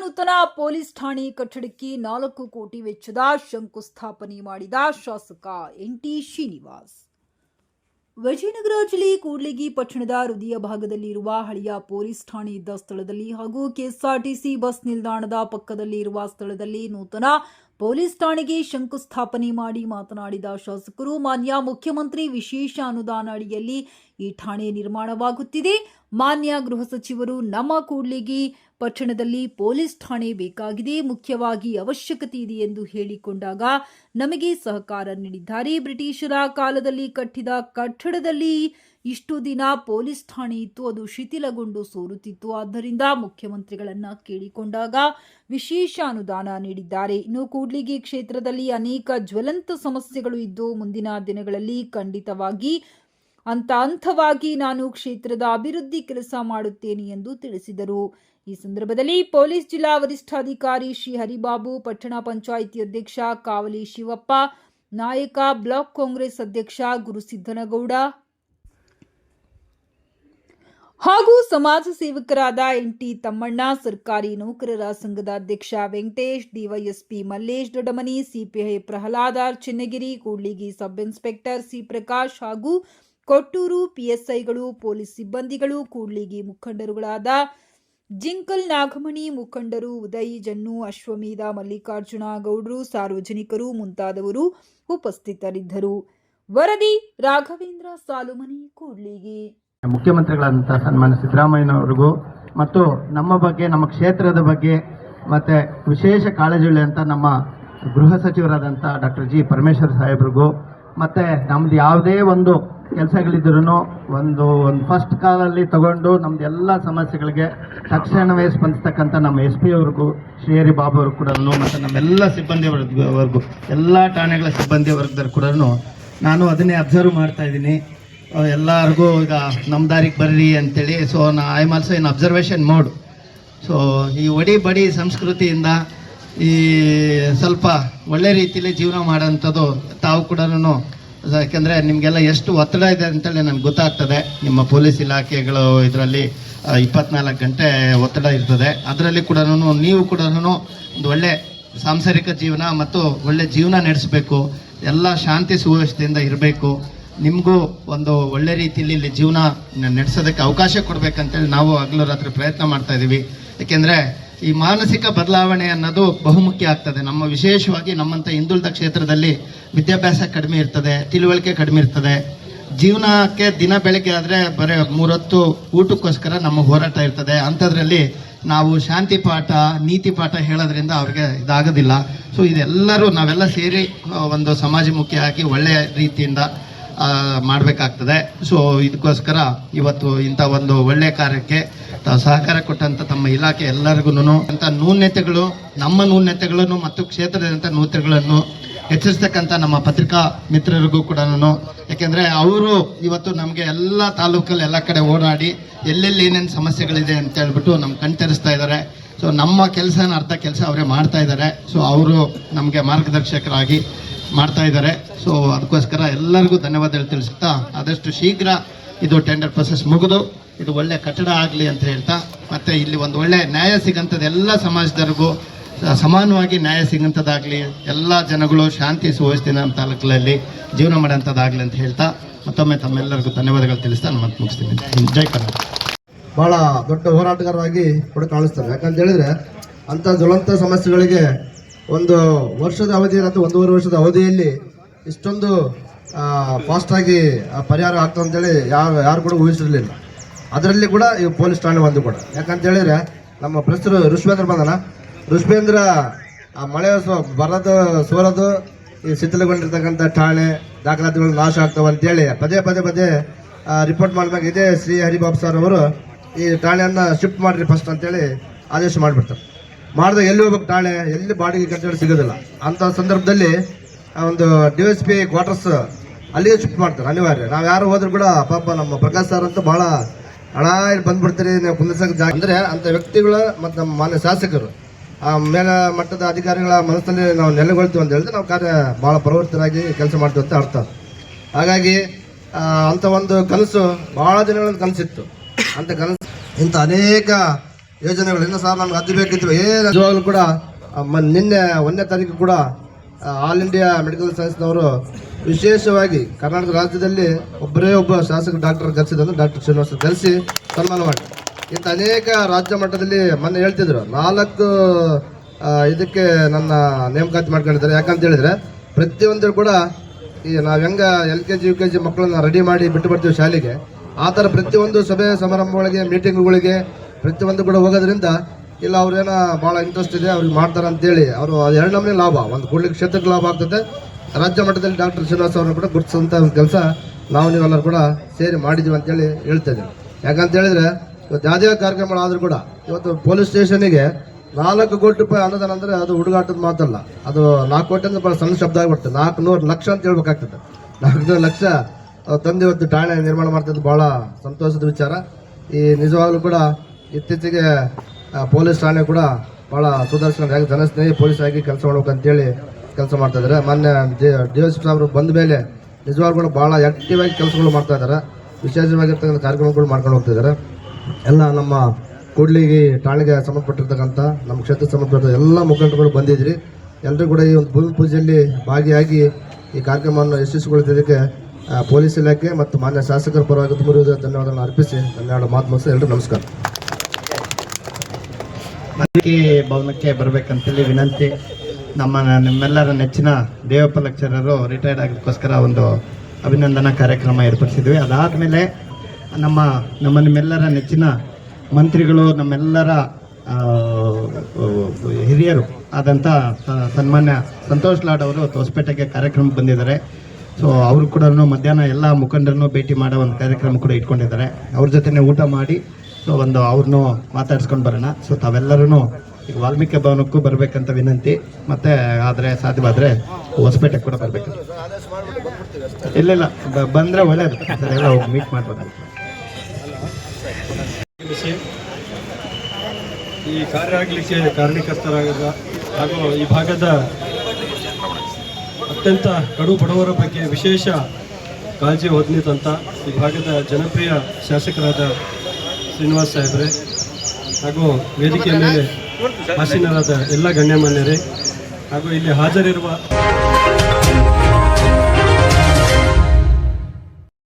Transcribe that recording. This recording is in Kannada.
ನೂತನ ಪೊಲೀಸ್ ಠಾಣೆ ಕಟ್ಟಡಕ್ಕೆ ನಾಲ್ಕು ಕೋಟಿ ವೆಚ್ಚದ ಶಂಕುಸ್ಥಾಪನೆ ಮಾಡಿದ ಶಾಸಕ ಎನ್ಟಿ ಶ್ರೀನಿವಾಸ್. ವಿಜಯನಗರ ಜಿಲ್ಲೆ ಕೂಡ್ಲಿಗಿ ಪಟ್ಟಣದ ಹೃದಯ ಭಾಗದಲ್ಲಿರುವ ಹಳೆಯ ಪೊಲೀಸ್ ಠಾಣೆ ಇದ್ದ ಸ್ಥಳದಲ್ಲಿ ಹಾಗೂ ಕೆಎಸ್ಆರ್ಟಿಸಿ ಬಸ್ ನಿಲ್ದಾಣದ ಪಕ್ಕದಲ್ಲಿ ಇರುವ ಸ್ಥಳದಲ್ಲಿ ನೂತನ ಪೊಲೀಸ್ ಠಾಣೆಗೆ ಶಂಕುಸ್ಥಾಪನೆ ಮಾಡಿ ಮಾತನಾಡಿದ ಶಾಸಕರು, ಮಾನ್ಯ ಮುಖ್ಯಮಂತ್ರಿ ವಿಶೇಷ ಅನುದಾನ ಅಡಿಯಲ್ಲಿ ಈ ಠಾಣೆ ನಿರ್ಮಾಣವಾಗುತ್ತಿದೆ. ಮಾನ್ಯ ಗೃಹ ಸಚಿವರು ನಮ್ಮ ಕೂಡ್ಲಿಗೆ ಪಟ್ಟಣದಲ್ಲಿ ಪೊಲೀಸ್ ಠಾಣೆ ಬೇಕಾಗಿದೆ. ಮುಖ್ಯವಾಗಿ ಅವಶ್ಯಕತೆ ಇದೆ ಎಂದು ಹೇಳಿಕೊಂಡಾಗ ನಮಗೆ ಸಹಕಾರ ನೀಡಿದ್ದಾರೆ. ಬ್ರಿಟಿಷರ ಕಾಲದಲ್ಲಿ ಕಟ್ಟಿದ ಕಟ್ಟಡದಲ್ಲಿ ಇಷ್ಟು ದಿನ ಪೊಲೀಸ್ ಠಾಣೆ ಇತ್ತು. ಅದು ಶಿಥಿಲಗೊಂಡು ಸೋರುತ್ತಿತ್ತು. ಆದ್ದರಿಂದ ಮುಖ್ಯಮಂತ್ರಿಗಳನ್ನು ಕೇಳಿಕೊಂಡಾಗ ವಿಶೇಷ ಅನುದಾನ ನೀಡಿದ್ದಾರೆ. ಇನ್ನು ಕೂಡ್ಲಿಗಿ ಕ್ಷೇತ್ರದಲ್ಲಿ ಅನೇಕ ಜ್ವಲಂತ ಸಮಸ್ಯೆಗಳು ಇದ್ದು ಮುಂದಿನ ದಿನಗಳಲ್ಲಿ ಖಂಡಿತವಾಗಿ ಹಂತ ಹಂತವಾಗಿ ನಾನು ಕ್ಷೇತ್ರದ ಅಭಿವೃದ್ಧಿ ಕೆಲಸ ಮಾಡುತ್ತೇನೆ ಎಂದು ತಿಳಿಸಿದರು. ಈ ಸಂದರ್ಭದಲ್ಲಿ ಪೊಲೀಸ್ ಜಿಲ್ಲಾ ವರಿಷ್ಠಾಧಿಕಾರಿ ಶ್ರೀ ಹರಿಬಾಬು, ಪಟ್ಟಣ ಪಂಚಾಯಿತಿ ಅಧ್ಯಕ್ಷ ಕಾವಲಿ ಶಿವಪ್ಪ, ನಾಯಕ ಬ್ಲಾಕ್ ಕಾಂಗ್ರೆಸ್ ಅಧ್ಯಕ್ಷ ಗುರುಸಿದ್ದನಗೌಡ ಹಾಗೂ ಸಮಾಜ ಸೇವಕರಾದ ಎನ್ಟಿ ತಮ್ಮಣ್ಣ, ಸರ್ಕಾರಿ ನೌಕರರ ಸಂಘದ ಅಧ್ಯಕ್ಷ Venkatesh, DYSP Mallesh Doddamani, CPI Prahladar Chinnagiri, Kudligi sub inspector C Prakash ಹಾಗೂ ಕೊಟ್ಟೂರು ಪಿಎಸ್ಐಗಳು, ಪೊಲೀಸ್ ಸಿಬ್ಬಂದಿಗಳು, ಕೂಡ್ಲಿಗಿ ಮುಖಂಡರುಗಳಾದ ಜಿಂಕಲ್ ನಾಗಮಣಿ ಮುಖಂಡರು ಉದಯ್, ಜನ್ನು ಅಶ್ವಮೇಧ ಮಲ್ಲಿಕಾರ್ಜುನ ಗೌಡ್ರು, ಸಾರ್ವಜನಿಕರು ಮುಂತಾದವರು ಉಪಸ್ಥಿತರಿದ್ದರು. ವರದಿ, ರಾಘವೇಂದ್ರ ಸಾಲುಮನಿ, ಕೂಡ್ಲಿಗಿ. ಮುಖ್ಯಮಂತ್ರಿಗಳಾದಂತಹ ಸನ್ಮಾನ್ಯ ಸಿದ್ದರಾಮಯ್ಯನವರಿಗೂ ಮತ್ತು ನಮ್ಮ ಬಗ್ಗೆ, ನಮ್ಮ ಕ್ಷೇತ್ರದ ಬಗ್ಗೆ, ಮತ್ತು ವಿಶೇಷ ಕಾಳಜಿ ಅಂತ ನಮ್ಮ ಗೃಹ ಸಚಿವರಾದಂಥ ಡಾಕ್ಟರ್ ಜಿ. ಪರಮೇಶ್ವರ್ ಸಾಹೇಬ್ರಿಗೂ, ಮತ್ತು ನಮ್ದು ಯಾವುದೇ ಒಂದು ಕೆಲಸಗಳಿದ್ರೂ ಒಂದು ಒಂದು ಫಸ್ಟ್ ಕಾಲಲ್ಲಿ ತಗೊಂಡು ನಮ್ದು ಎಲ್ಲ ಸಮಸ್ಯೆಗಳಿಗೆ ತಕ್ಷಣವೇ ಸ್ಪಂದಿಸ್ತಕ್ಕಂಥ ನಮ್ಮ ಎಸ್ ಪಿ ಅವ್ರಿಗೂ ಶ್ರೀಹರಿ ಬಾಬು ಅವ್ರಿಗೂ ಕೂಡ ಮತ್ತು ನಮ್ಮೆಲ್ಲ ಸಿಬ್ಬಂದಿ ವರ್ಗವರೆಗೂ ಎಲ್ಲ ಠಾಣೆಗಳ ಸಿಬ್ಬಂದಿ ವರ್ಗದವ್ರು ಕೂಡ ನಾನು ಅದನ್ನೇ ಅಬ್ಸರ್ವ್ ಮಾಡ್ತಾ ಇದ್ದೀನಿ. ಎಲ್ಲರಿಗೂ ಈಗ ನಮ್ಮ ದಾರಿಗೆ ಬರ್ರಿ ಅಂತೇಳಿ ಸೊ ನಾ I am also in observation mode so ಈ ಒಡಿ ಬಡಿ ಸಂಸ್ಕೃತಿಯಿಂದ ಈ ಸ್ವಲ್ಪ ಒಳ್ಳೆ ರೀತಿಯಲ್ಲಿ ಜೀವನ ಮಾಡೋಂಥದ್ದು ತಾವು ಕೂಡ ಯಾಕೆಂದರೆ ನಿಮಗೆಲ್ಲ ಎಷ್ಟು ಒತ್ತಡ ಇದೆ ಅಂತೇಳಿ ನನಗೆ ಗೊತ್ತಾಗ್ತದೆ. ನಿಮ್ಮ ಪೊಲೀಸ್ ಇಲಾಖೆಗಳು ಇದರಲ್ಲಿ ಇಪ್ಪತ್ನಾಲ್ಕು ಗಂಟೆ ಒತ್ತಡ ಇರ್ತದೆ. ಅದರಲ್ಲಿ ಕೂಡ ನೀವು ಕೂಡ ಒಂದು ಒಳ್ಳೆ ಸಾಂಸಾರಿಕ ಜೀವನ ಮತ್ತು ಒಳ್ಳೆ ಜೀವನ ನಡೆಸಬೇಕು. ಎಲ್ಲ ಶಾಂತಿ ಸುವ್ಯವಸ್ಥೆಯಿಂದ ಇರಬೇಕು. ನಿಮಗೂ ಒಂದು ಒಳ್ಳೆ ರೀತಿಯಲ್ಲಿ ಇಲ್ಲಿ ಜೀವನ ನಡೆಸೋದಕ್ಕೆ ಅವಕಾಶ ಕೊಡಬೇಕಂತೇಳಿ ನಾವು ಹಗಲು ರಾತ್ರಿ ಪ್ರಯತ್ನ ಮಾಡ್ತಾ ಇದ್ದೀವಿ ಏಕೆಂದರೆ ಈ ಮಾನಸಿಕ ಬದಲಾವಣೆ ಅನ್ನೋದು ಬಹುಮುಖ್ಯ ಆಗ್ತದೆ. ನಮ್ಮ ವಿಶೇಷವಾಗಿ ನಮ್ಮಂಥ ಹಿಂದುಳಿದ ಕ್ಷೇತ್ರದಲ್ಲಿ ವಿದ್ಯಾಭ್ಯಾಸ ಕಡಿಮೆ ಇರ್ತದೆ, ತಿಳುವಳಿಕೆ ಕಡಿಮೆ ಇರ್ತದೆ. ಜೀವನಕ್ಕೆ ದಿನ ಬೆಳಗ್ಗೆ ಆದರೆ ಬರೀ ಮೂರೊತ್ತು ಊಟಕ್ಕೋಸ್ಕರ ನಮ್ಮ ಹೋರಾಟ ಇರ್ತದೆ. ಅಂಥದ್ರಲ್ಲಿ ನಾವು ಶಾಂತಿ ಪಾಠ, ನೀತಿ ಪಾಠ ಹೇಳೋದ್ರಿಂದ ಅವ್ರಿಗೆ ಇದಾಗೋದಿಲ್ಲ. ಸೊ ಇದೆಲ್ಲರೂ ನಾವೆಲ್ಲ ಸೇರಿ ಒಂದು ಸಮಾಜಮುಖಿಯಾಗಿ ಒಳ್ಳೆಯ ರೀತಿಯಿಂದ ಮಾಡಬೇಕಾಗ್ತದೆ. ಸೊ ಇದಕ್ಕೋಸ್ಕರ ಇವತ್ತು ಇಂಥ ಒಂದು ಒಳ್ಳೆಯ ಕಾರ್ಯಕ್ಕೆ ತಾವು ಸಹಕಾರ ಕೊಟ್ಟಂತ ತಮ್ಮ ಇಲಾಖೆ ಎಲ್ಲರಿಗೂ ಅಂತ ನೂನ್ಯತೆಗಳು, ನಮ್ಮ ನೂನ್ಯತೆಗಳನ್ನು ಮತ್ತು ಕ್ಷೇತ್ರದಂಥ ನೂತ್ರಗಳನ್ನು ಹೆಚ್ಚಿಸ್ತಕ್ಕಂಥ ನಮ್ಮ ಪತ್ರಿಕಾ ಮಿತ್ರರಿಗೂ ಕೂಡ ಯಾಕೆಂದರೆ ಅವರು ಇವತ್ತು ನಮಗೆ ಎಲ್ಲ ತಾಲೂಕಲ್ಲಿ ಎಲ್ಲ ಕಡೆ ಓಡಾಡಿ ಎಲ್ಲೆಲ್ಲಿ ಏನೇನು ಸಮಸ್ಯೆಗಳಿದೆ ಅಂತ ಹೇಳ್ಬಿಟ್ಟು ನಮ್ಗೆ ಕಣ್ತರಿಸ್ತಾ ಇದ್ದಾರೆ ಸೊ ನಮ್ಮ ಕೆಲಸನ ಅರ್ಧ ಕೆಲಸ ಅವರೇ ಮಾಡ್ತಾ ಇದ್ದಾರೆ ಸೊ ಅವರು ನಮಗೆ ಮಾರ್ಗದರ್ಶಕರಾಗಿ ಮಾಡ್ತಾ ಇದ್ದಾರೆ ಸೊ ಅದಕ್ಕೋಸ್ಕರ ಎಲ್ಲರಿಗೂ ಧನ್ಯವಾದಗಳು ತಿಳಿಸುತ್ತಾ ಆದಷ್ಟು ಶೀಘ್ರ ಇದು ಟೆಂಡರ್ ಪ್ರೊಸೆಸ್ ಮುಗಿದು. ಇದು ಒಳ್ಳೆ ಕಟ್ಟಡ ಆಗಲಿ ಅಂತ ಹೇಳ್ತಾ, ಮತ್ತೆ ಇಲ್ಲಿ ಒಂದು ಒಳ್ಳೆ ನ್ಯಾಯ ಸಿಗಂಥದ್ದು ಎಲ್ಲ ಸಮಾಜದವ್ರಿಗೂ ಸಮಾನವಾಗಿ ನ್ಯಾಯ ಸಿಗಂಥದ್ದಾಗಲಿ ಎಲ್ಲ ಜನಗಳು ಶಾಂತಿ ಸುವಸ್ಥಿನ ತಾಲೂಕಲ್ಲಿ ಜೀವನ ಮಾಡೋಂಥದ್ದಾಗಲಿ ಅಂತ ಹೇಳ್ತಾ, ಮತ್ತೊಮ್ಮೆ ತಮ್ಮೆಲ್ಲರಿಗೂ ಧನ್ಯವಾದಗಳು ತಿಳಿಸ್ತಾ ನಾನು ಮತ್ತೆ ಮುಗಿಸ್ತೀನಿ. ಜೈ ಕನ್ನಡ. ಬಹಳ ದೊಡ್ಡ ಹೋರಾಟಗಾರರಾಗಿ ಕೂಡ ಕಾಣಿಸ್ತಾರೆ. ಯಾಕಂತ ಹೇಳಿದ್ರೆ, ಅಂಥ ಜ್ವಲಂತ ಸಮಸ್ಯೆಗಳಿಗೆ ಒಂದು ವರ್ಷದ ಅವಧಿ ಅಥವಾ ಒಂದೂವರೆ ವರ್ಷದ ಅವಧಿಯಲ್ಲಿ ಇಷ್ಟೊಂದು ಫಾಸ್ಟಾಗಿ ಪರಿಹಾರ ಆಗ್ತದೆ ಅಂತೇಳಿ ಯಾರು ಯಾರು ಕೂಡ ಊಹಿಸಿರಲಿಲ್ಲ. ಅದರಲ್ಲಿ ಕೂಡ ಈ ಪೊಲೀಸ್ ಠಾಣೆ ಒಂದು ಕೂಡ. ಯಾಕಂತ ಹೇಳಿದ್ರೆ, ನಮ್ಮ ಪ್ರಸ್ತುತ ಋಷ್ಭೇಂದ್ರ ಬಂದನ. ಋಷಭೇಂದ್ರ ಆ ಮಳೆ ಬರೋದು, ಸೋರೋದು, ಈ ಶಿಥಿಲಗೊಂಡಿರ್ತಕ್ಕಂಥ ಠಾಣೆ, ದಾಖಲಾತಿಗಳು ನಾಶ ಆಗ್ತವೆ ಅಂತೇಳಿ ಪದೇ ಪದೇ ಪದೇ ರಿಪೋರ್ಟ್ ಮಾಡಿದಾಗ ಇದೇ ಶ್ರೀ ಹರಿಬಾಬು ಸರ್ ಅವರು ಈ ಠಾಣೆಯನ್ನು ಶಿಫ್ಟ್ ಮಾಡಿರಿ ಫಸ್ಟ್ ಅಂತೇಳಿ ಆದೇಶ ಮಾಡಿಬಿಡ್ತಾರೆ. ಮಾಡಿದಾಗ ಎಲ್ಲಿ ಹೋಗ್ಬೇಕು ಠಾಣೆ? ಎಲ್ಲಿ ಬಾಡಿಗೆ ಕಟ್ಟಡ ಸಿಗೋದಿಲ್ಲ. ಅಂಥ ಸಂದರ್ಭದಲ್ಲಿ ಒಂದು ಡಿ ಎಸ್ ಪಿ ಕ್ವಾರ್ಟರ್ಸ್ ಅಲ್ಲಿಗೆ ಶಿಫ್ಟ್ ಮಾಡ್ತಾರೆ, ಅನಿವಾರ್ಯ. ನಾವು ಯಾರು ಹೋದ್ರು ಕೂಡ ಪಾಪ ನಮ್ಮ ಪ್ರಕಾಶ್ ಸರ್ ಅಂತೂ ಭಾಳ ಹಣ ಇಲ್ಲಿ ಬಂದ್ಬಿಡ್ತೀರಿ, ನೀವು ಕುಂದಿಸಕ್ಕೆ ಜಾಗ ಅಂದರೆ ಅಂಥ ವ್ಯಕ್ತಿಗಳು ಮತ್ತು ನಮ್ಮ ಮಾನ್ಯ ಶಾಸಕರು, ಆ ಮೇಲ ಮಟ್ಟದ ಅಧಿಕಾರಿಗಳ ಮನಸ್ಸಲ್ಲಿ ನಾವು ನೆಲೆಗೊಳ್ತೀವಿ ಅಂತ ಹೇಳಿದ್ರೆ ನಾವು ಕಾರ್ಯ ಭಾಳ ಪ್ರವೃತ್ತರಾಗಿ ಕೆಲಸ ಮಾಡ್ತೀವಿ ಅಂತ ಅರ್ಥ. ಹಾಗಾಗಿ ಅಂಥ ಒಂದು ಕನಸು ಭಾಳ ದಿನಗಳ ಕನಸಿತ್ತು. ಅಂಥ ಕನಸು ಇಂಥ ಅನೇಕ ಯೋಜನೆಗಳು ಇನ್ನೂ ಸಹ ನಮ್ಗೆ ಅದು ಬೇಕಿತ್ತು ಏನು ಕೂಡ ಮ- ನಿನ್ನೆ ಒಂದನೇ ತಾರೀಕು ಕೂಡ ಆಲ್ ಇಂಡಿಯಾ ಮೆಡಿಕಲ್ ಸೈನ್ಸ್ನವರು ವಿಶೇಷವಾಗಿ ಕರ್ನಾಟಕ ರಾಜ್ಯದಲ್ಲಿ ಒಬ್ಬರೇ ಒಬ್ಬ ಶಾಸಕ ಡಾಕ್ಟರ್ ಕರೆಸಿದಂದ್ರೆ ಡಾಕ್ಟರ್ ಶ್ರೀನಿವಾಸ ಕರೆಸಿ ಸನ್ಮಾನ ಮಾಡಿ ಇಂಥ ಅನೇಕ ರಾಜ್ಯ ಮಟ್ಟದಲ್ಲಿ ಮೊನ್ನೆ ಹೇಳ್ತಿದ್ರು, ನಾಲ್ಕು ಇದಕ್ಕೆ ನನ್ನ ನೇಮಕಾತಿ ಮಾಡ್ಕೊಂಡಿದ್ದಾರೆ. ಯಾಕಂತ ಹೇಳಿದ್ರೆ ಪ್ರತಿಯೊಂದು ಕೂಡ ಈ ನಾವು ಹೆಂಗ L K G, U K G ಮಕ್ಕಳನ್ನ ರೆಡಿ ಮಾಡಿ ಬಿಟ್ಟು ಬರ್ತೀವಿ ಶಾಲೆಗೆ, ಆ ಥರ ಪ್ರತಿಯೊಂದು ಸಭೆ ಸಮಾರಂಭಗಳಿಗೆ ಮೀಟಿಂಗ್ಗಳಿಗೆ ಪ್ರತಿಯೊಂದು ಕೂಡ ಹೋಗೋದ್ರಿಂದ ಇಲ್ಲ ಅವ್ರೇನೋ ಭಾಳ ಇಂಟ್ರೆಸ್ಟ್ ಇದೆ, ಅವ್ರಿಗೆ ಮಾಡ್ತಾರೆ ಅಂತೇಳಿ ಅವರು, ಅದು ಎರಡು ನಮೂನೆ ಲಾಭ. ಒಂದು ಕೂಡ್ಲಿಕ್ಕೆ ಕ್ಷೇತ್ರಕ್ಕೆ ಲಾಭ ಆಗ್ತದೆ ರಾಜ್ಯ ಮಟ್ಟದಲ್ಲಿ ಡಾಕ್ಟರ್ ಶ್ರೀನಿವಾಸ್ ಅವರನ್ನು ಕೂಡ ಗುರುತಿಸಂಥ ಒಂದು ಕೆಲಸ ನಾವು ನೀವೆಲ್ಲರೂ ಕೂಡ ಸೇರಿ ಮಾಡಿದ್ದೀವಿ ಅಂತೇಳಿ ಹೇಳ್ತಾ ಇದ್ದೀನಿ. ಯಾಕಂತ ಹೇಳಿದ್ರೆ ಇವತ್ತು ಯಾವುದೇ ಕಾರ್ಯಕ್ರಮಗಳಾದರೂ ಕೂಡ ಇವತ್ತು ಪೊಲೀಸ್ ಸ್ಟೇಷನಿಗೆ ನಾಲ್ಕು ಕೋಟಿ ರೂಪಾಯಿ ಅನುದಾನ ಅಂದರೆ ಅದು ಹುಡುಗಾಟದ ಮಾತಲ್ಲ. ಅದು ನಾಲ್ಕು ಕೋಟಿ ಅಂದ್ರೆ ಭಾಳ ಸಣ್ಣ ಶಬ್ದ ಆಗಿಬಿಡ್ತದೆ ನಾಲ್ಕು ನೂರು ಲಕ್ಷ ಅಂತ ಹೇಳ್ಬೇಕಾಗ್ತದೆ. ನಾಲ್ಕು ನೂರು ಲಕ್ಷ ತಂದು ಇವತ್ತು ಠಾಣೆ ನಿರ್ಮಾಣ ಮಾಡ್ತಿದ್ದು ಭಾಳ ಸಂತೋಷದ ವಿಚಾರ. ಈ ನಿಜವಾಗ್ಲೂ ಕೂಡ ಇತ್ತೀಚೆಗೆ ಪೊಲೀಸ್ ಠಾಣೆ ಕೂಡ ಭಾಳ ಸುದರ್ಶನ ಹೇಗೆ ಜನಸ್ನೇಹಿ ಪೊಲೀಸ್ ಆಗಿ ಕೆಲಸ ಮಾಡ್ಬೇಕಂತೇಳಿ ಕೆಲಸ ಮಾಡ್ತಾ ಇದ್ದಾರೆ. ಮೊನ್ನೆ ಡಿ ಎಸ್ ಅವರು ಬಂದ ಮೇಲೆ ನಿಜವಾಗ್ಲೂ ಭಾಳ ಆ್ಯಕ್ಟಿವ್ ಆಗಿ ಕೆಲಸಗಳು ಮಾಡ್ತಾ ಇದ್ದಾರೆ. ವಿಶೇಷವಾಗಿರ್ತಕ್ಕಂಥ ಕಾರ್ಯಕ್ರಮಗಳು ಮಾಡ್ಕೊಂಡು ಹೋಗ್ತಿದ್ದಾರೆ ಎಲ್ಲ ನಮ್ಮ ಕೂಡ್ಲಿಗೆ ಠಾಣೆಗೆ ಸಂಬಂಧಪಟ್ಟಿರ್ತಕ್ಕಂಥ, ನಮ್ಮ ಕ್ಷೇತ್ರಕ್ಕೆ ಸಂಬಂಧಪಟ್ಟ ಎಲ್ಲ ಮುಖಂಡಗಳು ಬಂದಿದ್ರಿ. ಎಲ್ಲರೂ ಕೂಡ ಈ ಒಂದು ಭೂಮಿ ಪೂಜೆಯಲ್ಲಿ ಭಾಗಿಯಾಗಿ ಈ ಕಾರ್ಯಕ್ರಮವನ್ನು ಯಶಸ್ವಿಗೊಳಿಸಿದ್ದಕ್ಕೆ ಪೊಲೀಸ್ ಇಲಾಖೆ ಮತ್ತು ಮಾನ್ಯ ಶಾಸಕರ ಪರವಾಗಿ ತುಂಬ ಧನ್ಯವಾದಗಳನ್ನು ಅರ್ಪಿಸಿ, ಧನ್ಯವಾದ ಮಾತು ಮುಗಿಸಿ ಎಲ್ಲರೂ ನಮಸ್ಕಾರ. ಭವನಕ್ಕೆ ಬರಬೇಕಂತೇಳಿ ವಿನಂತಿ. ನಮ್ಮ ನಿಮ್ಮೆಲ್ಲರ ನೆಚ್ಚಿನ ದೇವಪ್ಪ ಲೆಕ್ಚರರು ರಿಟೈರ್ಡ್ ಆಗೋದಕ್ಕೋಸ್ಕರ ಒಂದು ಅಭಿನಂದನಾ ಕಾರ್ಯಕ್ರಮ ಏರ್ಪಡಿಸಿದ್ವಿ. ಅದಾದಮೇಲೆ ನಮ್ಮ ನಮ್ಮ ನಿಮ್ಮೆಲ್ಲರ ನೆಚ್ಚಿನ ಮಂತ್ರಿಗಳು, ನಮ್ಮೆಲ್ಲರ ಹಿರಿಯರು ಆದಂಥ ಸನ್ಮಾನ್ಯ ಸಂತೋಷ್ ಲಾಡ್ ಅವರು ಹೊಸಪೇಟೆಗೆ ಕಾರ್ಯಕ್ರಮ ಬಂದಿದ್ದಾರೆ. ಸೊ ಅವರು ಕೂಡ ಮಧ್ಯಾಹ್ನ ಎಲ್ಲ ಮುಖಂಡರನ್ನು ಭೇಟಿ ಮಾಡೋ ಒಂದು ಕಾರ್ಯಕ್ರಮ ಕೂಡ ಇಟ್ಕೊಂಡಿದ್ದಾರೆ. ಅವ್ರ ಜೊತೆನೇ ಊಟ ಮಾಡಿ ಸೊ ಒಂದು ಅವ್ರನ್ನೂ ಮಾತಾಡ್ಸ್ಕೊಂಡು ಬರೋಣ. ಸೊ ತಾವೆಲ್ಲರೂ ಈಗ ವಾಲ್ಮೀಕಿ ಭವನಕ್ಕೂ ಬರಬೇಕಂತ ವಿನಂತಿ, ಮತ್ತೆ ಆದರೆ ಸಾಧ್ಯವಾದರೆ ಹೊಸಪೇಟೆ ಕೂಡ ಬರಬೇಕು. ಇಲ್ಲ ಇಲ್ಲ ಬಂದ್ರೆ ಒಳ್ಳೇದು. ಸರ್ ಎಲ್ಲ ಹೋಗಿ ಮೀಟ್ ಮಾಡ್ಬೋದು ಈ ಕಾರ್ಯ ಆಗಲಿಕ್ಕೆ ಕಾರಣೀಕರ್ತರಾಗಿದ್ದ ಹಾಗೂ ಈ ಭಾಗದ ಅತ್ಯಂತ ಕಡು ಬಡವರ ಬಗ್ಗೆ ವಿಶೇಷ ಕಾಳಜಿ ಹೊಂದಿದಂಥ ಈ ಭಾಗದ ಜನಪ್ರಿಯ ಶಾಸಕರಾದ ಶ್ರೀನಿವಾಸ್ ಸಾಹೇಬ್ರೆ ಹಾಗೂ ವೇದಿಕೆಯ ಮೇಲೆ ಆಸೀನರಾದ ಎಲ್ಲ ಗಣ್ಯಮಾನ್ಯರೇ ಹಾಗೂ ಇಲ್ಲಿ ಹಾಜರಿರುವ